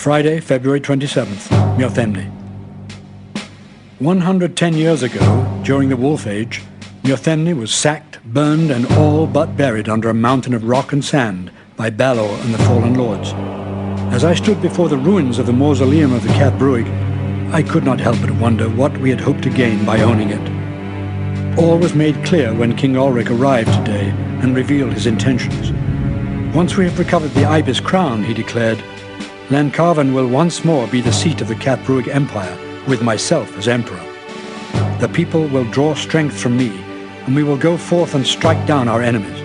Friday, February 27th, Miothemne. 110 years ago, during the Wolf Age, Miothemne was sacked, burned, and all but buried under a mountain of rock and sand by Balor and the fallen lords. As I stood before the ruins of the mausoleum of the Cat Bruig, I could not help but wonder what we had hoped to gain by owning it. All was made clear when King Ulric arrived today and revealed his intentions. Once we have recovered the Ibis crown, he declared, Lancarvan will once more be the seat of the Cat Empire, with myself as emperor. The people will draw strength from me, and we will go forth and strike down our enemies.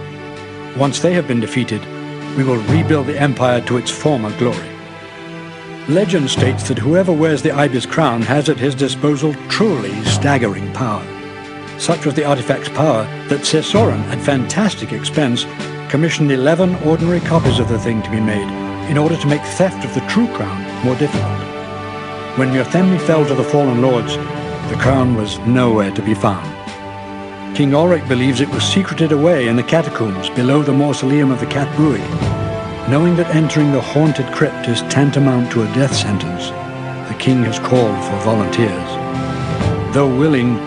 Once they have been defeated, we will rebuild the empire to its former glory. Legend states that whoever wears the Ibis crown has at his disposal truly staggering power. Such was the artifact's power that Cesoran, at fantastic expense, commissioned 11 ordinary copies of the thing to be made in order to make theft of the true crown more difficult. When Myrthemne fell to the fallen lords, the crown was nowhere to be found. King Ulrich believes it was secreted away in the catacombs below the mausoleum of the Cat. Knowing that entering the haunted crypt is tantamount to a death sentence, the king has called for volunteers. Though willing,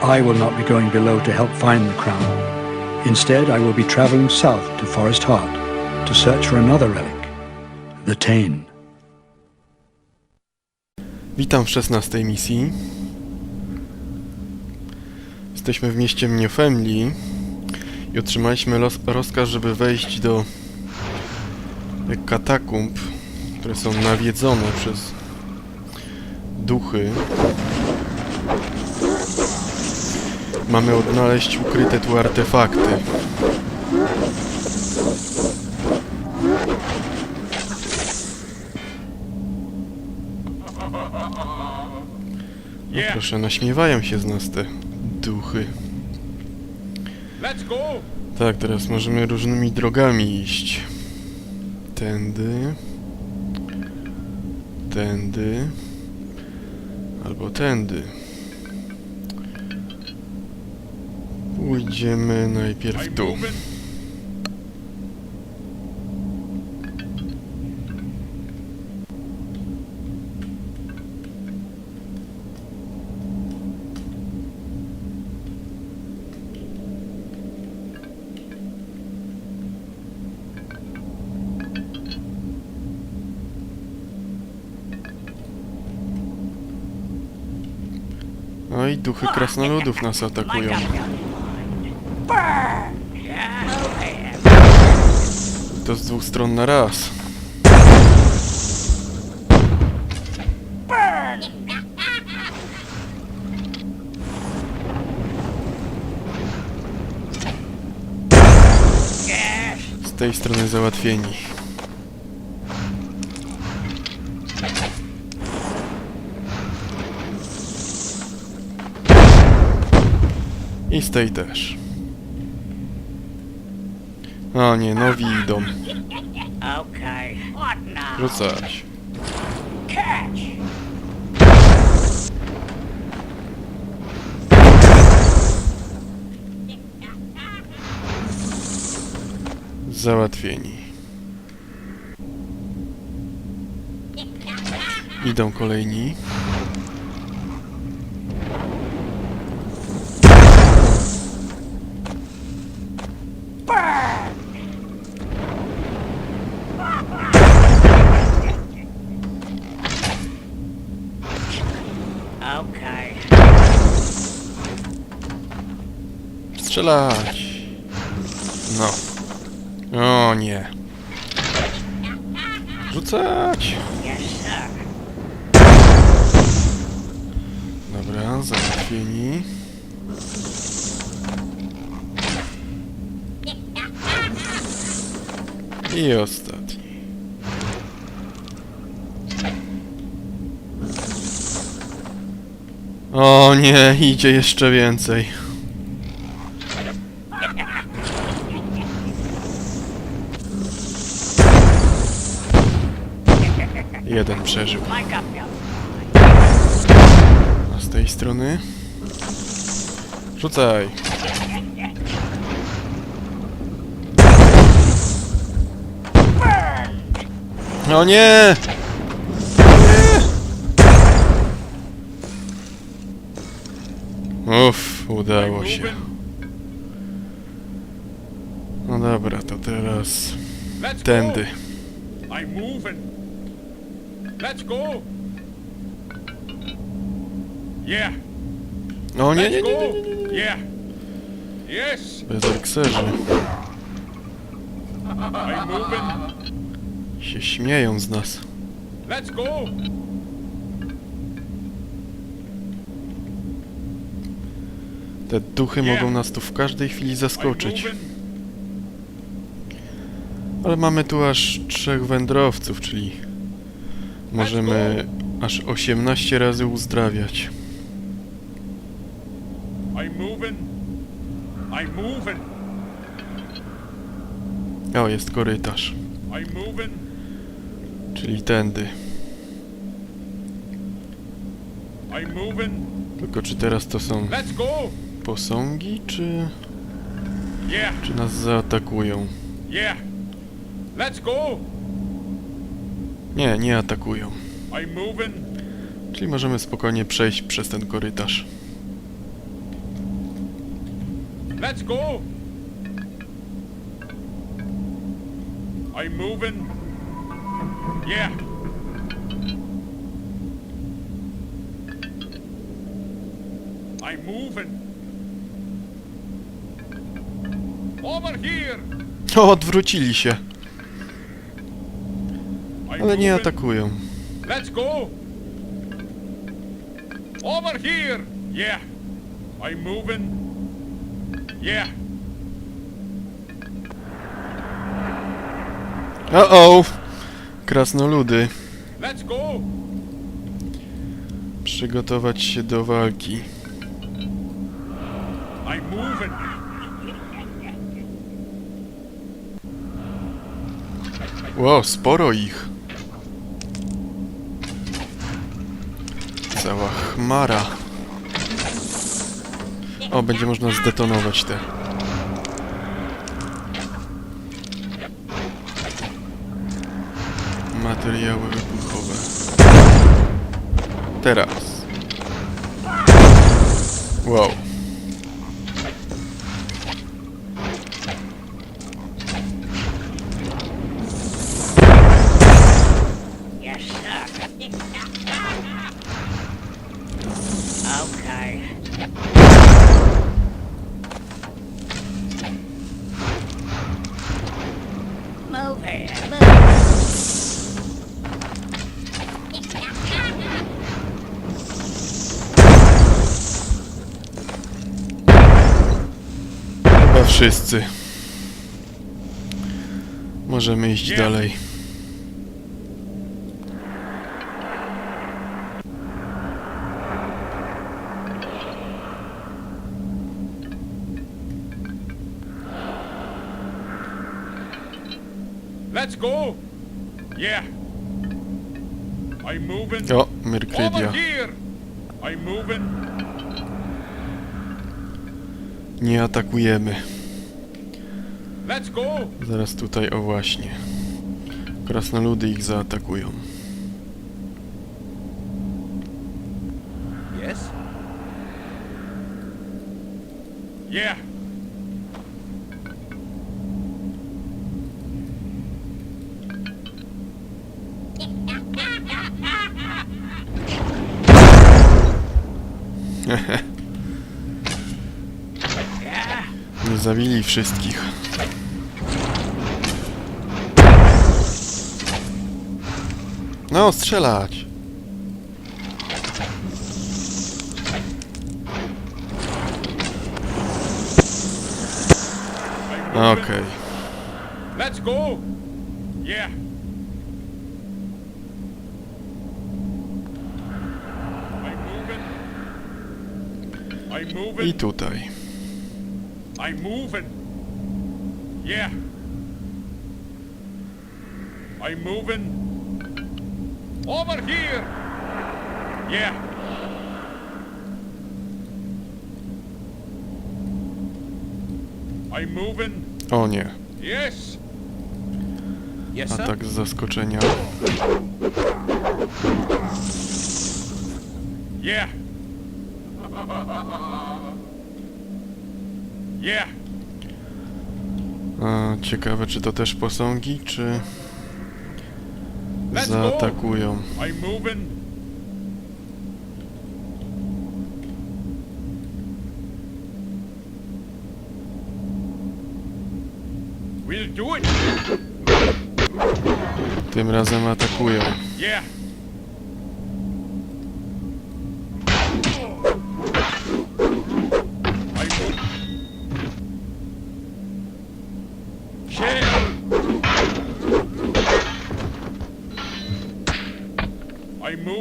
I will not be going below to help find the crown. Instead, I will be traveling south to Forest Heart to search for another relic, the Tain. Witam w 16 misji. Jesteśmy w mieście Mniofemli i otrzymaliśmy rozkaz, żeby wejść do katakumb, które są nawiedzone przez duchy. Mamy odnaleźć ukryte tu artefakty. No proszę, naśmiewają się z nas te duchy. Tak, teraz możemy różnymi drogami iść. Tędy. Tędy. Albo tędy. Pójdziemy najpierw tu. Moving. No i duchy krasnoludów nas atakują. To z dwóch stron na raz. Z tej strony I z tej też. O nie, nowi idą. Rzucać. Załatwieni. Idą kolejni. Strzelać! No. O nie. Rzucać! Dobra, załatwieni. I ostatni. O nie, idzie jeszcze więcej. Jeden przeżył. A z tej strony... Rzucaj! No nie! Uff, udało się. No dobra, to teraz tędy. Let's go. Yeah. O nie, nie, nie, go. nie, nie, nie. Yeah. Yes. Bez ekserzy. I'm moving. Się śmieją z nas. Let's go. Te duchy Nie. mogą nas tu w każdej chwili I'm zaskoczyć. moving. Ale mamy tu aż trzech wędrowców, czyli możemy aż 18 razy uzdrawiać. O, jest korytarz, czyli tędy. Tylko czy teraz to są posągi, czy, czy nas zaatakują? Yeah. Let's go. Nie, nie atakują. Czyli możemy spokojnie przejść przez ten korytarz. Let's go. I'm moving. Yeah. I'm moving. Over here. O, odwrócili się, ale nie atakują. Let's go. Over here. Yeah. I'm moving. Yeah. O, o! Krasnoludy. Let's go. Przygotować się do walki. I'm moving. Ło, sporo ich. Cała chmara. O, będzie można zdetonować te. Materiały wybuchowe. Teraz. Wow. Wszyscy. Możemy iść Nie. dalej. Let's go. Yeah. I'm moving. O, here. I'm moving. Nie atakujemy. Let's go. Zaraz tutaj, o właśnie. Krasnoludy ich zaatakują. Yes. Yeah. Nie zabili wszystkich. No, strzelać! Okej. Let's go. Yeah. I tutaj. I'm moving. Yeah. I'm moving. Over here. Yeah. I'm moving. O nie, Yes. Yes, atak z zaskoczenia. Yeah. Yeah. A, ciekawe, czy to też posągi, czy. Zaatakują. Tym razem atakują.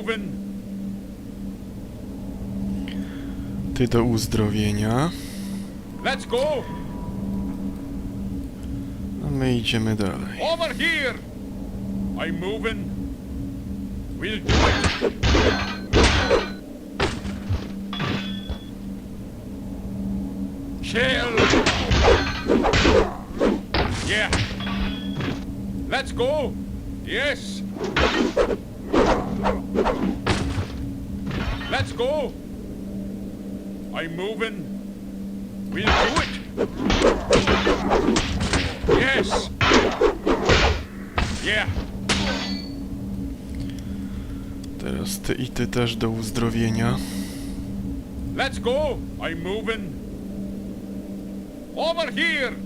Moving. Ty do uzdrowienia, Let's go. a my idziemy dalej. Over here. I'm moving. We'll do it. Shell. Yeah. Let's go. Yes. Let's go. I'm moving. We'll do it. Yes. Yeah. Teraz ty i ty też do uzdrowienia. Let's go. I'm moving. Over here.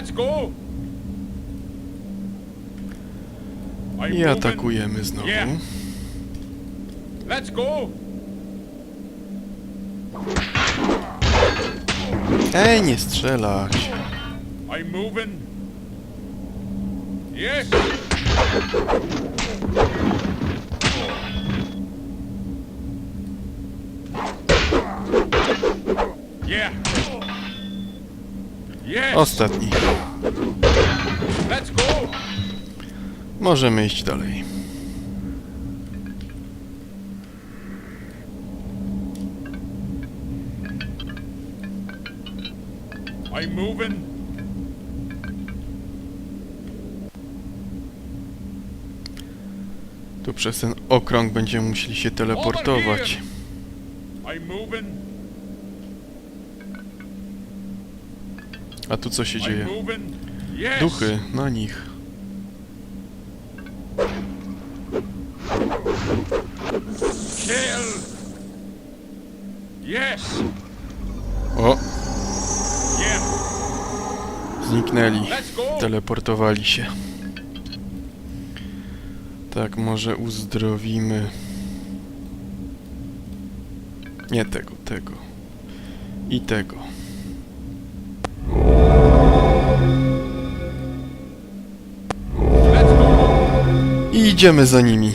Let's go. I moving. atakujemy znowu. Yeah. Let's go. Ej, nie strzelać. I'm moving. Yes. Ostatni. Możemy iść dalej. I'm moving. Tu przez ten okrąg będziemy musieli się teleportować. I'm moving. A tu co się dzieje? Duchy, na nich. Kill. Yes. O, zniknęli. Teleportowali się. Tak, może uzdrowimy. Nie tego, tego. I tego. Idziemy za nimi.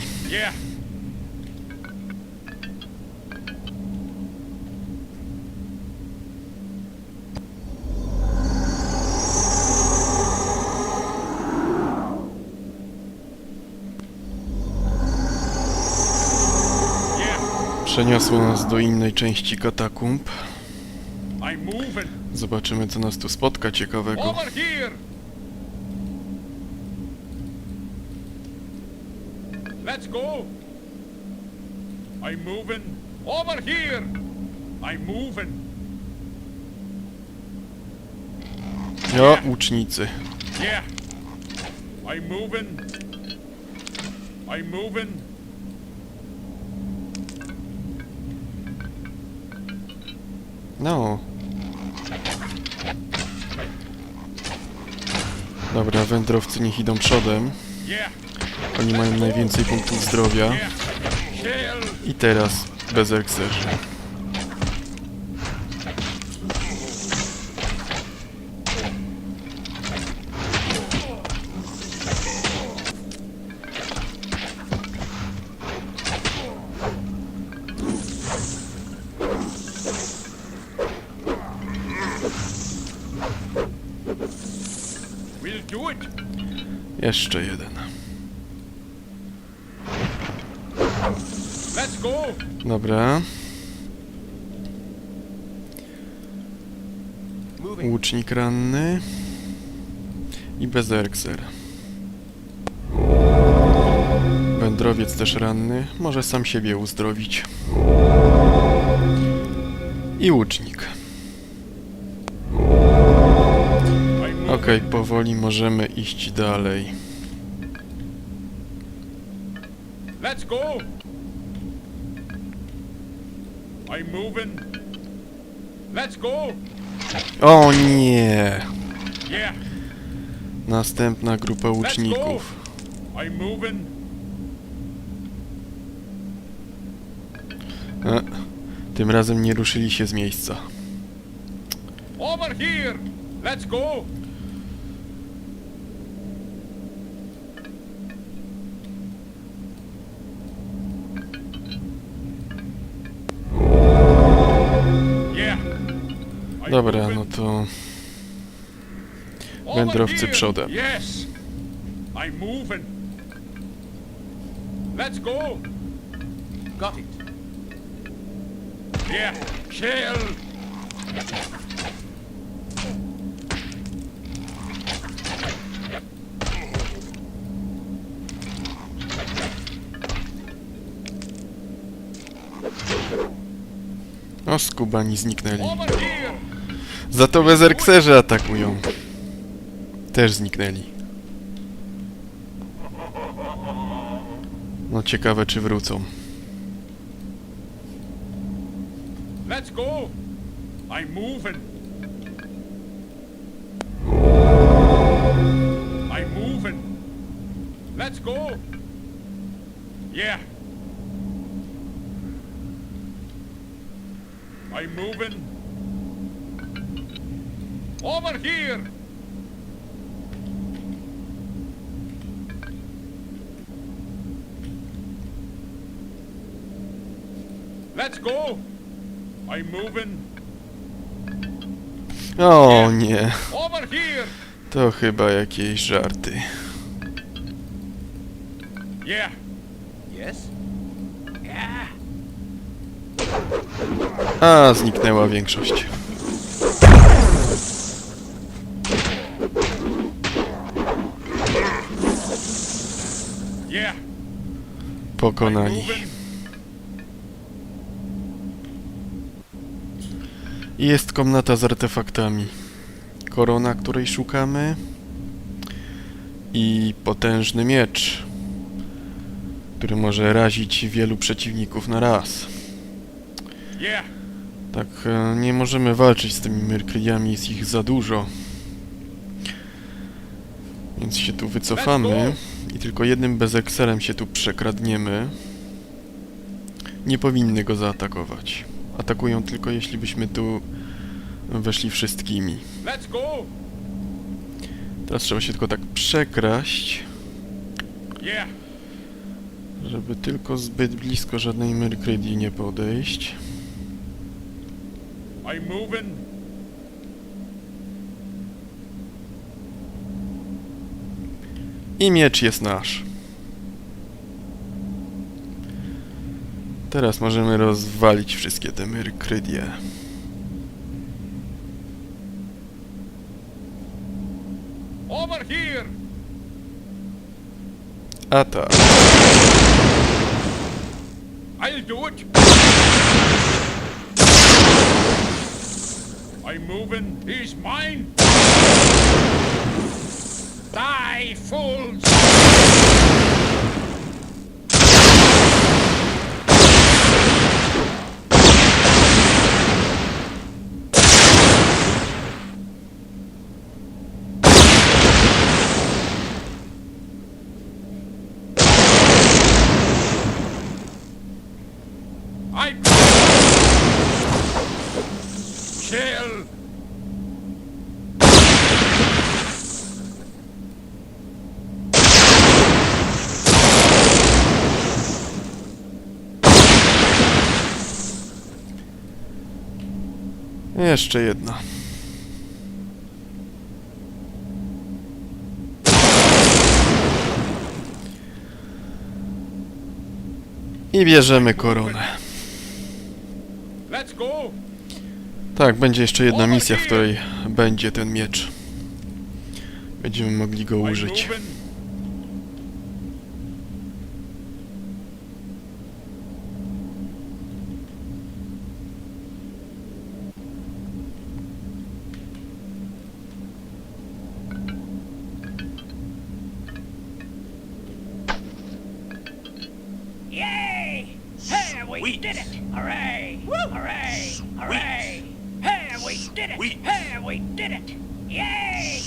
Przeniosło nas do innej części katakumb. Zobaczymy, co nas tu spotka ciekawego. Over here. Let's go. I'm moving. Over here. I'm moving. O, łucznicy. Yeah. I'm moving. I'm moving. No. Dobra, wędrowcy niech idą przodem. Yeah. Oni mają najwięcej punktów zdrowia. I teraz do it. Jeszcze jeden. Dobra. Łucznik ranny. I bezerkser. Wędrowiec też ranny, może sam siebie uzdrowić. I łucznik. Okej, powoli możemy iść dalej. Let's go. I'm moving. Let's go. O nie! Yeah, Następna grupa łuczników. I'm moving. E, tym razem nie ruszyli się z miejsca. Over here. Let's go. Dobra, no to wędrowcy przodem. Yes. I'm moving. Let's go. Got it. Yeah. Kill. o skubani zniknęli. Za to bezerkserzy atakują. Też zniknęli. No ciekawe czy wrócą. Let's go. I'm moving. I'm moving. Let's go. Yeah. I'm moving. Over here. Let's go. I'm moving. O nie, Over here. to chyba jakieś żarty. Yeah. Yes? Yeah. A, zniknęła większość. Pokonani. I jest komnata z artefaktami. Korona, której szukamy. I potężny miecz, który może razić wielu przeciwników na raz. Tak, e, nie możemy walczyć z tymi Myrkrydiami, jest ich za dużo. Więc się tu wycofamy i tylko jednym bezekserem się tu przekradniemy. Nie powinny go zaatakować. Atakują tylko jeśli byśmy tu weszli wszystkimi. Teraz trzeba się tylko tak przekraść, żeby tylko zbyt blisko żadnej Myrkrydii nie podejść. I'm moving. I miecz jest nasz. Teraz możemy rozwalić wszystkie te Myrkrydie. Over here. A tak. I'll do it. I'm moving. He's mine. Die, fools. Jeszcze jedna. I bierzemy koronę. Tak, będzie jeszcze jedna misja, w której będzie ten miecz. Będziemy mogli go użyć. Did it! Sweet. Hey, we did it! Yay!